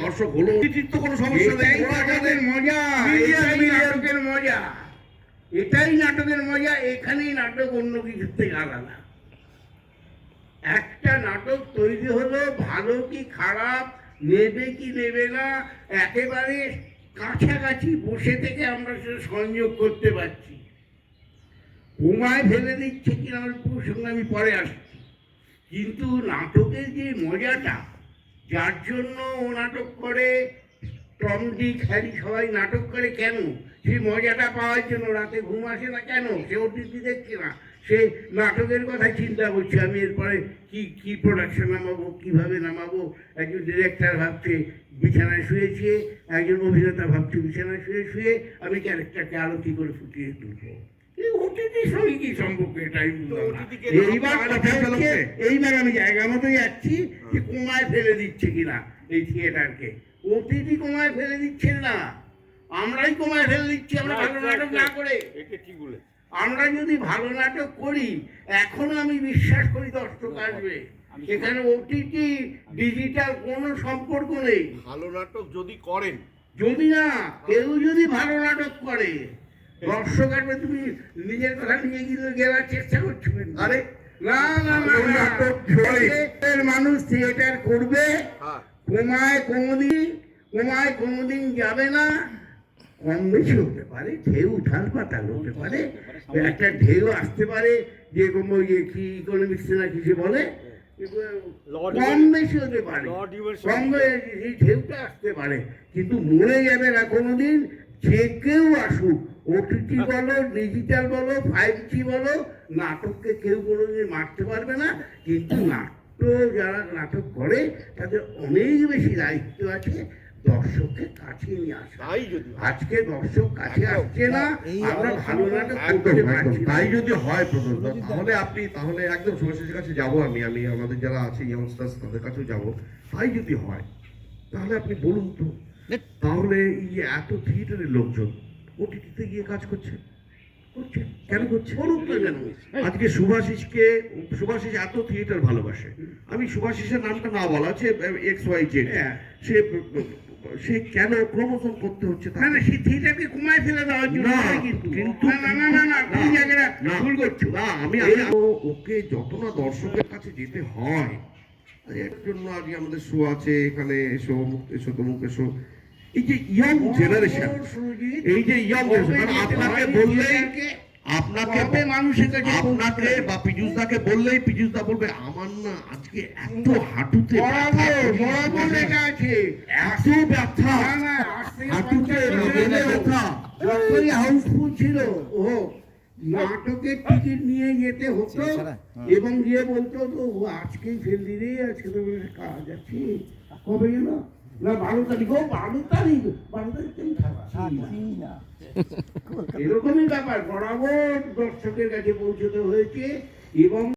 দর্শক হলো কোনো সমস্যা নেই। নাটকের মজা এটাই নাটকের মজা। এটাই নাটকের মজা এখানেই নাটক অন্য থেকে আলাদা। একটা নাটক তৈরি হলো ভালো কি খারাপ নেবে কি নেবে না একেবারে কাছাকাছি বসে থেকে আমরা সেটা সংযোগ করতে পারছি। ঘুমায় ফেলে দিচ্ছে কিনা আমার প্রসঙ্গে আমি পরে আসছি। কিন্তু নাটকের যে মজাটা যার জন্য ও নাটক করে। টম ডিক, হ্যারি সবাই নাটক করে কেন? সেই মজাটা পাওয়ার জন্য রাতে ঘুম আসে না কেন? সে ওটিটি দেখছে না। সে নাটকের কথা চিন্তা করছে, আমি এরপরে কি কি প্রোডাকশন নামাবো, কীভাবে নামাবো? একজন ডিরেক্টর ভাবছে, বিছানায় শুয়েছে একজন অভিনেতা ভাবছে, বিছানায় শুয়ে শুয়ে আমি ক্যারেক্টারকে আরও কি করে ফুটিয়ে তুলবো? এইবার আমি জায়গা মতো যাচ্ছি যে কমায় ফেলে দিচ্ছে কিনা এই থিয়েটারকে। ওটিটি কমায় ফেলে দিচ্ছে না। আমরাই কমায় ফেলে দিচ্ছি আমরা ভালো নাটক না করে। ঠিক বলে আমরা যদি ভালো নাটক করি এখনও আমি বিশ্বাস করি দর্শক আসবে। এখানে ওটিটি ডিজিটাল কোনো সম্পর্ক নেই। ভালো নাটক যদি করেন। যদি না কেউ যদি ভালো নাটক করে দর্শক আসবে তুমি নিজের কথা নিয়ে গিয়ে গেলার চেষ্টা করছ আরে না না মানুষ থিয়েটার করবে। হ্যাঁ। কোমায় কোনোদিন কোমায় কোনোদিন যাবে না। কম বেশি হতে পারে ঢেউ উঠাল পাতাল হতে পারে। একটা ঢেউ আসতে পারে যে কোনো ইয়ে কি ইকোনমিক্স না কিছু বলে। কম বেশি হতে পারে। কম ঢেউটা আসতে পারে। কিন্তু মরে যাবে না কোনোদিন যে কেউ আসুক ওটিটি বলো ডিজিটাল বলো ফাইভ জি বলো নাটককে কেউ কোনোদিন মারতে পারবে না। কিন্তু নাট্য যারা নাটক করে তাদের অনেক বেশি দায়িত্ব আছে দর্শককে কাছে নিয়ে আসা। যদি আজকে দর্শক কাছে আসছে না আমরা ভালো নাটক করতে পারছি তাই যদি হয় প্রথম তাহলে আপনি তাহলে একদম সুভাষের কাছে যাব আমি আমি আমাদের যারা আছে ইয়ংস্টার্স তাদের কাছেও যাব। তাই যদি হয় তাহলে আপনি বলুন তো। তাহলে এই এত থিয়েটারের লোকজন ওটিটিতে গিয়ে কাজ করছে? করছে? কেন করছে? আজকে সুভাষিসকে সুভাষিস এত থিয়েটার ভালোবাসে। আমি সুভাষিসের নামটা না বলা আছে এক্স ওয়াই জেড। হ্যাঁ। সে সে কেন প্রমোশন করতে হচ্ছে না না সেই থিয়েটারকে কমায় ফেলে দেওয়ার জন্য। না, কিন্তু। না না না জায়গাটা ভুল করছ। না আমি ওকে যত না দর্শকের কাছে যেতে হয় এর জন্য আজকে আমাদের শো আছে এখানে এসো এসো তমুক এসো। এই যে ইয়াং জেনারেশন এই যে ইয়াং জেনারেশন আপনাকে বললেই আপনাকে মানুষের কাছে আপনাকে বা পীযুষদাকে বললেই পীযুষদা বলবে আমার না আজকে এত হাঁটুতে এত ব্যথা হাঁটুতে ব্যথা। হাউসফুল ছিল ও নাটকের টিকিট নিয়ে যেতে হতো এবং গিয়ে বলতো তো ও আজকেই ফেললি রে আজকে তো কাজ আছে। কবে গেল না বারো তারিখ ও বারো তারিখ বারো তারিখ। এরকমই ব্যাপার বরাবর দর্শকের কাছে পৌঁছতে হয়েছে এবং